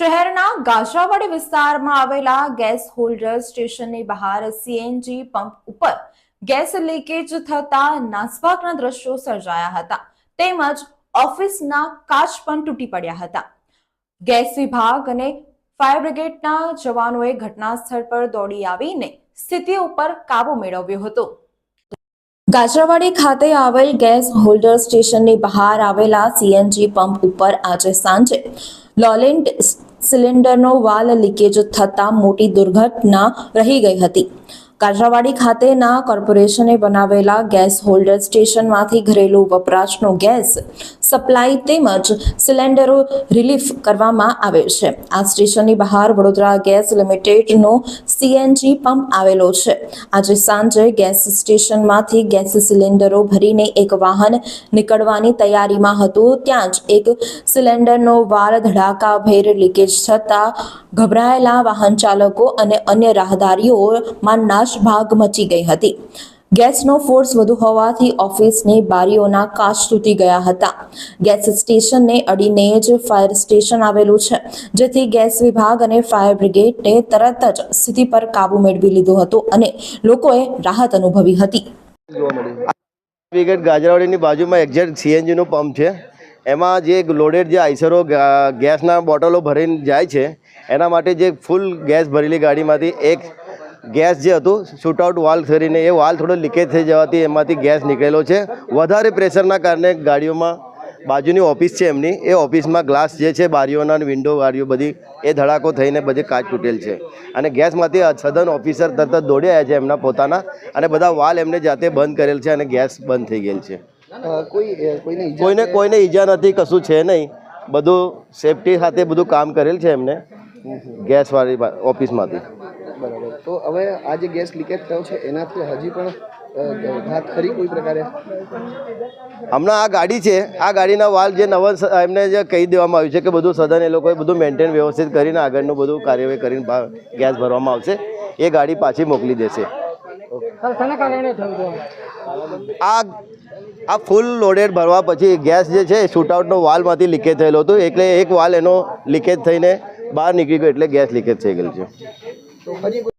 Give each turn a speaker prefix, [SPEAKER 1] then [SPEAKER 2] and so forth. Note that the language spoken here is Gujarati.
[SPEAKER 1] શહેરના ગાજરાવાડી વિસ્તારમાં આવેલા ગેસ હોલ્ડર સ્ટેશનની બહાર સીએનજી પંપ ઉપર ગેસ લીકેજ થતા નાસભાગના દ્રશ્યો સર્જાયા હતા. તેમજ ઓફિસના કાચ પણ તૂટી પડ્યા હતા. ગેસ વિભાગ અને ફાયર બ્રિગેડના જવાનોએ ઘટના સ્થળ પર દોડી આવીને સ્થિતિ ઉપર કાબુ મેળવ્યો હતો. ગાજરાવાડી ખાતે આવેલ ગેસ હોલ્ડર સ્ટેશનની બહાર આવેલા સીએનજી પંપ ઉપર આજે સાંજે લોલેન્ટ સિલિન્ડરનો વાલ લીકેજ થતાં મોટી દુર્ઘટના રહી ગઈ હતી. કાજરાવાડી ખાતેના કોર્પોરેશને બનાવેલા ગેસ હોલ્ડર સ્ટેશનમાંથી ઘરેલું વપરાશનો ગેસ સપ્લાય તેમજ સિલિન્ડરો રિલીફ કરવામાં આવે છે. આ સ્ટેશનની બહાર વડોદરા ગેસ લિમિટેડનો સીએનજી પંપ આવેલો છે. આજે સાંજે ગેસ સ્ટેશનમાંથી ગેસ સિલિન્ડરો ભરીને એક વાહન નીકળવાની તૈયારીમાં હતું. ત્યાં જ એક સિલિન્ડરનો વાર ધડાકાભેર લીકેજ થતાં ગભરાયેલા વાહન ચાલકો અને અન્ય રાહદારીઓમાં નાશભાગ મચી ગઈ હતી. ગેસનો ફોર્સ વધુ હોવાથી ઓફિસની બારીઓના કાચ તૂટી ગયા હતા. ગેસ સ્ટેશનને અડીને જ ફાયર સ્ટેશન આવેલું છે, જેથી ગેસ વિભાગ અને ફાયર બ્રિગેડે તરત જ સ્થિતિ પર કાબુ મેળવી લીધો હતો અને લોકોએ રાહત અનુભવી હતી.
[SPEAKER 2] બ્રિગેડ ગાજરાવાડીની બાજુમાં એક્ઝેક્ટ સીએનજીનો પંપ છે એમાં જે લોડેડ જે આઈસરો ગેસના બોટલો ભરીને જાય છે, એના માટે જે ફૂલ ગેસ ભરેલી ગાડીમાંથી એક ગેસ જે હતું શૂટઆઉટ વાલ કરીને એ વાલ થોડો લીકેજ થઈ જવાથી એમાંથી ગેસ નીકળેલો છે. વધારે પ્રેશરના કારણે ગાડીઓમાં બાજુની ઓફિસ છે એમની, એ ઓફિસમાં ગ્લાસ જે છે, બારીઓના વિન્ડો બારીઓ બધી, એ ધડાકો થઈને બધી કાચ તૂટેલ છે. અને ગેસમાંથી સદન ઓફિસર તરત દોડી આવ્યા છે એમના પોતાના, અને બધા વાલ એમને જાતે બંધ કરેલ છે અને ગેસ બંધ થઈ ગયેલ છે.
[SPEAKER 3] કોઈ કોઈને
[SPEAKER 2] કોઈને કોઈને ઈજા નથી કશું છે નહીં. બધું સેફટી સાથે બધું કામ કરેલ છે એમને ગેસવાળી ઓફિસમાંથી.
[SPEAKER 3] બરાબર. તો હવે આ જે ગેસ લીકેજ થયો છે એનાથી હજી પણ ઘાત ખરી કોઈ પ્રકારે?
[SPEAKER 2] હમણાં આ ગાડી છે આ ગાડીના વાલ જે નવા એમને જે કહી દેવામાં આવ્યું છે કે બધું સદન એ લોકોએ બધું મેન્ટેન વ્યવસ્થિત કરીને આગળનું બધું કાર્યવાહી કરીને ગેસ ભરવામાં આવશે. એ ગાડી પાછી મોકલી દેશે. આ આ ફૂલ લોડેડ ભરવા પછી ગેસ જે છે શૂટઆઉટનો વાલમાંથી લીકેજ થયેલો હતો. એટલે એક વાલ એનો લીકેજ થઈને બહાર નીકળી ગયો, એટલે ગેસ લીકેજ થઈ ગયેલ છે.